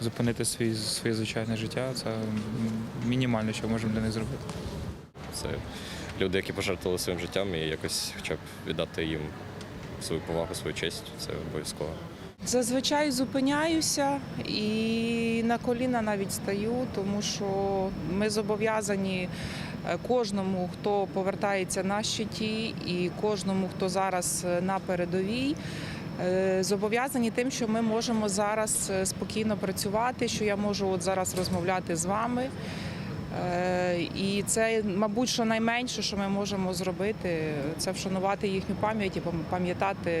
зупинити свій, своє звичайне життя. Це мінімально, що можемо для них зробити. Це люди, які пожертвували своїм життям і якось хоча б віддати їм свою повагу, свою честь. Це обов'язково. Зазвичай зупиняюся і на коліна навіть стаю, тому що ми зобов'язані е, кожному, хто повертається на щиті, і кожному, хто зараз е, на передовій. Е, Зобов'язані тим, що ми можемо зараз е, спокійно працювати, що я можу от зараз розмовляти з вами. Е, І це, мабуть, що найменше, що ми можемо зробити, це вшанувати їхню пам'ять і пам- пам'ятати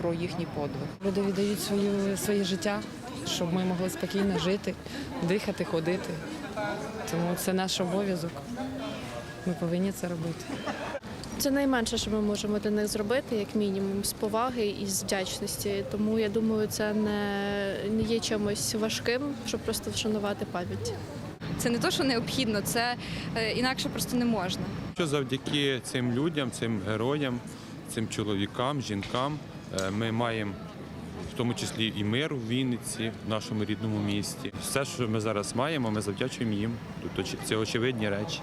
про їхній подвиг. Люди віддають свою, своє життя, щоб ми могли спокійно жити, дихати, ходити. Тому це наш обов'язок. Ми повинні це робити. Це найменше, що ми можемо для них зробити, як мінімум, з поваги і з вдячності. Тому я думаю, це не, не є чимось важким, щоб просто вшанувати пам'ять. Це не то, що необхідно, це е, інакше просто не можна. Що завдяки цим людям, цим героям, цим чоловікам, жінкам е, ми маємо в тому числі і мир в Вінниці, в нашому рідному місті. Все, що ми зараз маємо, ми завдячуємо їм. Тобто це очевидні речі.